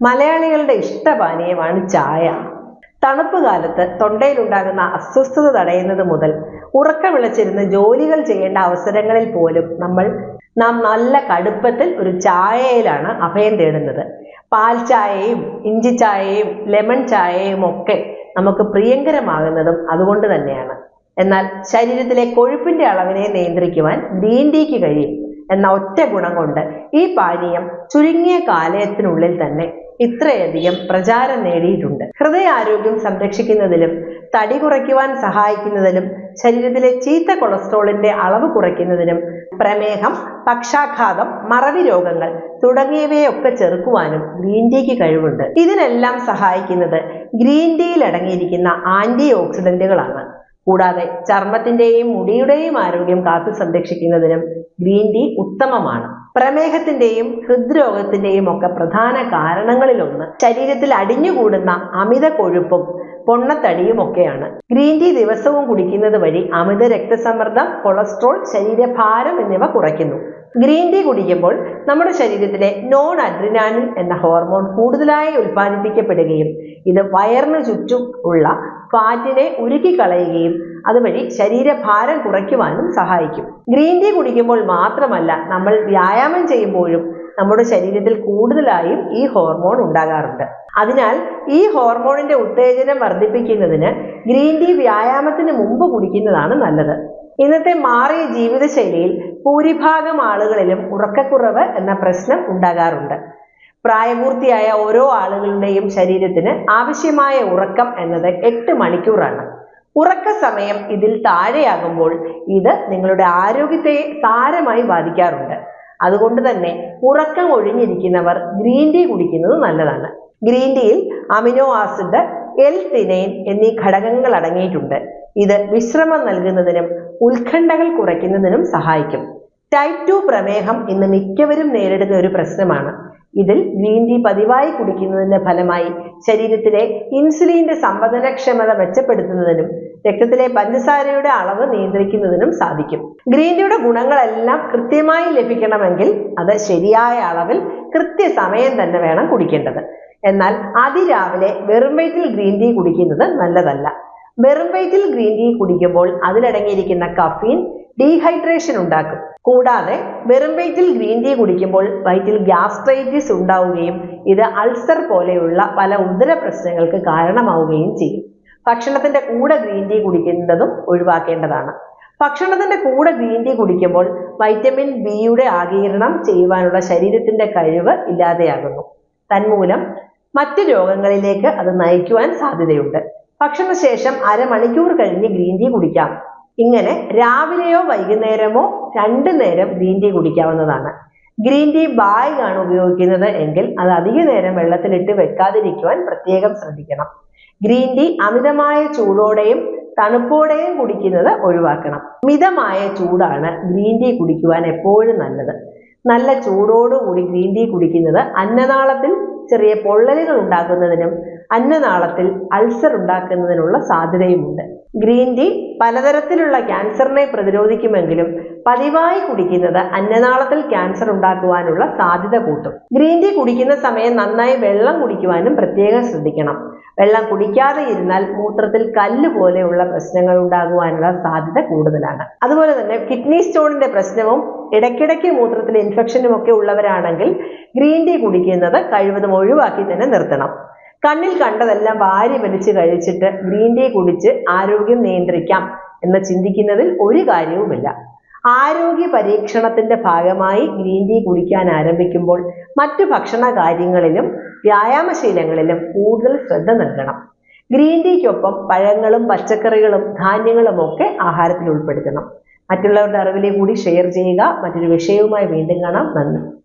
മലയാളികളുടെ ഇഷ്ടപാനീയമാണ് ചായ. തണുപ്പ് കാലത്ത് തൊണ്ടയിലുണ്ടാകുന്ന അസ്വസ്ഥത തടയുന്നത് മുതൽ ഉറക്കമിളച്ചിരുന്ന് ജോലികൾ ചെയ്യേണ്ട അവസരങ്ങളിൽ പോലും നമ്മൾ നാം നല്ല കടുപ്പത്തിൽ ഒരു ചായയിലാണ് അഭയം തേടുന്നത്. പാൽ ചായയും ഇഞ്ചി ചായയും ലെമൺ ചായയും ഒക്കെ നമുക്ക് പ്രിയങ്കരമാകുന്നതും അതുകൊണ്ട് തന്നെയാണ്. എന്നാൽ ശരീരത്തിലെ കൊഴുപ്പിന്റെ അളവിനെ നിയന്ത്രിക്കുവാൻ ഗ്രീൻ ടീക്ക് കഴിയും എന്ന ഒറ്റ ഗുണം കൊണ്ട് ഈ പാനീയം ചുരുങ്ങിയ കാലയത്തിനുള്ളിൽ തന്നെ ഇത്രയധികം പ്രചാരം നേടിയിട്ടുണ്ട്. ഹൃദയാരോഗ്യം സംരക്ഷിക്കുന്നതിലും തടി കുറയ്ക്കുവാൻ സഹായിക്കുന്നതിലും ശരീരത്തിലെ ചീത്ത കൊളസ്ട്രോളിന്റെ അളവ് കുറയ്ക്കുന്നതിനും പ്രമേഹം പക്ഷാഘാതം മറവി രോഗങ്ങൾ തുടങ്ങിയവയൊക്കെ ചെറുക്കുവാനും ഗ്രീൻ ടീക്ക് കഴിവുണ്ട്. ഇതിനെല്ലാം സഹായിക്കുന്നത് ഗ്രീൻ ടീയിൽ അടങ്ങിയിരിക്കുന്ന ആന്റി ഓക്സിഡന്റുകളാണ് കൂടാതെ ചർമ്മത്തിന്റെയും മുടിയുടെയും ആരോഗ്യം കാത്തു സംരക്ഷിക്കുന്നതിനും ഗ്രീൻ ടീ ഉത്തമമാണ്. പ്രമേഹത്തിന്റെയും ഹൃദ്രോഗത്തിന്റെയും ഒക്കെ പ്രധാന കാരണങ്ങളിലൊന്ന് ശരീരത്തിൽ അടിഞ്ഞുകൂടുന്ന അമിത കൊഴുപ്പും പൊണ്ണത്തടിയും ഒക്കെയാണ്. ഗ്രീൻ ടീ ദിവസവും കുടിക്കുന്നത് വഴി അമിത രക്തസമ്മർദ്ദം കൊളസ്ട്രോൾ ശരീരഭാരം എന്നിവ കുറയ്ക്കുന്നു. ഗ്രീൻ ടീ കുടിക്കുമ്പോൾ നമ്മുടെ ശരീരത്തിലെ നോൺ അഡ്രിനാലിൻ എന്ന ഹോർമോൺ കൂടുതലായി ഉൽപ്പാദിപ്പിക്കപ്പെടുകയും ഇത് വയറിന് ചുറ്റും ഉള്ള ഫാറ്റിനെ ഉരുക്കിക്കളയുകയും അതുവഴി ശരീരഭാരം കുറയ്ക്കുവാനും സഹായിക്കും. ഗ്രീൻ ടീ കുടിക്കുമ്പോൾ മാത്രമല്ല നമ്മൾ വ്യായാമം ചെയ്യുമ്പോഴും നമ്മുടെ ശരീരത്തിൽ കൂടുതലായും ഈ ഹോർമോൺ ഉണ്ടാകാറുണ്ട്. അതിനാൽ ഈ ഹോർമോണിന്റെ ഉത്തേജനം വർദ്ധിപ്പിക്കുന്നതിന് ഗ്രീൻ ടീ വ്യായാമത്തിന് മുമ്പ് കുടിക്കുന്നതാണ് നല്ലത്. ഇന്നത്തെ മാറിയ ജീവിതശൈലിയിൽ ഭൂരിഭാഗം ആളുകളിലും ഉറക്കക്കുറവ് എന്ന പ്രശ്നം ഉണ്ടാകാറുണ്ട്. പ്രായപൂർത്തിയായ ഓരോ ആളുകളുടെയും ശരീരത്തിന് ആവശ്യമായ ഉറക്കം എന്നത് എട്ട് മണിക്കൂറാണ്. ഉറക്ക സമയം ഇതിൽ താഴെയാകുമ്പോൾ ഇത് നിങ്ങളുടെ ആരോഗ്യത്തെ സാരമായി ബാധിക്കാറുണ്ട്. അതുകൊണ്ട് തന്നെ ഉറക്കം ഒഴിഞ്ഞിരിക്കുന്നവർ ഗ്രീൻ ടീ കുടിക്കുന്നത് നല്ലതാണ്. ഗ്രീൻ ടീയിൽ അമിനോ ആസിഡ് എൽ തിനൈൻ എന്നീ ഘടകങ്ങൾ അടങ്ങിയിട്ടുണ്ട്. ഇത് വിശ്രമം നൽകുന്നതിനും ഉത്കണ്ഠകൾ കുറയ്ക്കുന്നതിനും സഹായിക്കും. ടൈപ്പ് ടു പ്രമേഹം ഇന്ന് മിക്കവരും നേരിടുന്ന ഒരു പ്രശ്നമാണ്. ഇതിൽ ഗ്രീൻ ടീ പതിവായി കുടിക്കുന്നതിന്റെ ഫലമായി ശരീരത്തിലെ ഇൻസുലിന്റെ സംവേദനക്ഷമത മെച്ചപ്പെടുത്തുന്നതിനും രക്തത്തിലെ പഞ്ചസാരയുടെ അളവ് നിയന്ത്രിക്കുന്നതിനും സാധിക്കും. ഗ്രീൻ ടീയുടെ ഗുണങ്ങളെല്ലാം കൃത്യമായി ലഭിക്കണമെങ്കിൽ അത് ശരിയായ അളവിൽ കൃത്യസമയം തന്നെ വേണം കുടിക്കേണ്ടത്. എന്നാൽ അതിരാവിലെ വെറും വയറ്റിൽ ഗ്രീൻ ടീ കുടിക്കുന്നത് നല്ലതല്ല. വെറും വയറ്റിൽ ഗ്രീൻ ടീ കുടിക്കുമ്പോൾ അതിലടങ്ങിയിരിക്കുന്ന കഫീൻ ഡീഹൈഡ്രേഷൻ ഉണ്ടാക്കും. കൂടാതെ വെറും വയറ്റിൽ ഗ്രീൻ ടീ കുടിക്കുമ്പോൾ വയറ്റിൽ ഗ്യാസ്ട്രൈറ്റിസ് ഉണ്ടാവുകയും ഇത് അൾസർ പോലെയുള്ള പല ഉദര പ്രശ്നങ്ങൾക്ക് കാരണമാവുകയും ചെയ്യും. ഭക്ഷണത്തിന്റെ കൂടെ ഗ്രീൻ ടീ കുടിക്കുന്നതും ഒഴിവാക്കേണ്ടതാണ്. ഭക്ഷണത്തിന്റെ കൂടെ ഗ്രീൻ ടീ കുടിക്കുമ്പോൾ വൈറ്റമിൻ ബിയുടെ ആഗീരണം ചെയ്യുവാനുള്ള ശരീരത്തിന്റെ കഴിവ് ഇല്ലാതെയാകുന്നു. തന്മൂലം മറ്റ് രോഗങ്ങളിലേക്ക് അത് നയിക്കുവാൻ സാധ്യതയുണ്ട്. ഭക്ഷണശേഷം അരമണിക്കൂർ കഴിഞ്ഞ് ഗ്രീൻ ടീ കുടിക്കാം. ഇങ്ങനെ രാവിലെയോ വൈകുന്നേരമോ രണ്ടു നേരം ഗ്രീൻ ടീ കുടിക്കാവുന്നതാണ്. ഗ്രീൻ ടീ ബാഗ് ആണ് ഉപയോഗിക്കുന്നത് എങ്കിൽ അത് അധിക നേരം വെള്ളത്തിലിട്ട് വെക്കാതിരിക്കുവാൻ പ്രത്യേകം ശ്രദ്ധിക്കണം. ഗ്രീൻ ടീ അമിതമായ ചൂടോടെയും തണുപ്പോടെയും കുടിക്കുന്നത് ഒഴിവാക്കണം. മിതമായ ചൂടാണ് ഗ്രീൻ ടീ കുടിക്കുവാൻ എപ്പോഴും നല്ലത്. നല്ല ചൂടോടുകൂടി ഗ്രീൻ ടീ കുടിക്കുന്നത് അന്നനാളത്തിൽ ചെറിയ പൊള്ളലുകൾ ഉണ്ടാക്കുന്നതിനും അന്നനാളത്തിൽ അൾസർ ഉണ്ടാക്കുന്നതിനുള്ള സാധ്യതയുമുണ്ട്. ഗ്രീൻ ടീ പലതരത്തിലുള്ള ക്യാൻസറിനെ പ്രതിരോധിക്കുമെങ്കിലും പതിവായി കുടിക്കുന്നത് അന്നനാളത്തിൽ ക്യാൻസർ ഉണ്ടാക്കുവാനുള്ള സാധ്യത കൂട്ടും. ഗ്രീൻ ടീ കുടിക്കുന്ന സമയം നന്നായി വെള്ളം കുടിക്കുവാനും പ്രത്യേകം ശ്രദ്ധിക്കണം. വെള്ളം കുടിക്കാതെ ഇരുന്നാൽ മൂത്രത്തിൽ കല്ല് പോലെയുള്ള പ്രശ്നങ്ങൾ ഉണ്ടാകുവാനുള്ള സാധ്യത കൂടുതലാണ്. അതുപോലെ തന്നെ കിഡ്നി സ്റ്റോണിന്റെ പ്രശ്നവും ഇടയ്ക്കിടയ്ക്ക് മൂത്രത്തിൽ ഇൻഫെക്ഷനും ഒക്കെ ഉള്ളവരാണെങ്കിൽ ഗ്രീൻ ടീ കുടിക്കുന്നത് കഴിവതും ഒഴിവാക്കി തന്നെ നിർത്തണം. കണ്ണിൽ കണ്ടതെല്ലാം വാരി വലിച്ചു കഴിച്ചിട്ട് ഗ്രീൻ ടീ കുടിച്ച് ആരോഗ്യം നിയന്ത്രിക്കാം എന്ന് ചിന്തിക്കുന്നതിൽ ഒരു കാര്യവുമില്ല. ആരോഗ്യ പരീക്ഷണത്തിന്റെ ഭാഗമായി ഗ്രീൻ ടീ കുടിക്കാൻ ആരംഭിക്കുമ്പോൾ മറ്റു ഭക്ഷണ കാര്യങ്ങളിലും വ്യായാമശീലങ്ങളിലും കൂടുതൽ ശ്രദ്ധ നൽകണം. ഗ്രീൻ ടീക്കൊപ്പം പഴങ്ങളും പച്ചക്കറികളും ധാന്യങ്ങളും ഒക്കെ ആഹാരത്തിൽ ഉൾപ്പെടുത്തണം. മറ്റുള്ളവരുടെ അറിവിലെ കൂടി ഷെയർ ചെയ്യുക. മറ്റൊരു വിഷയവുമായി വീണ്ടും കാണാം. നന്ദി.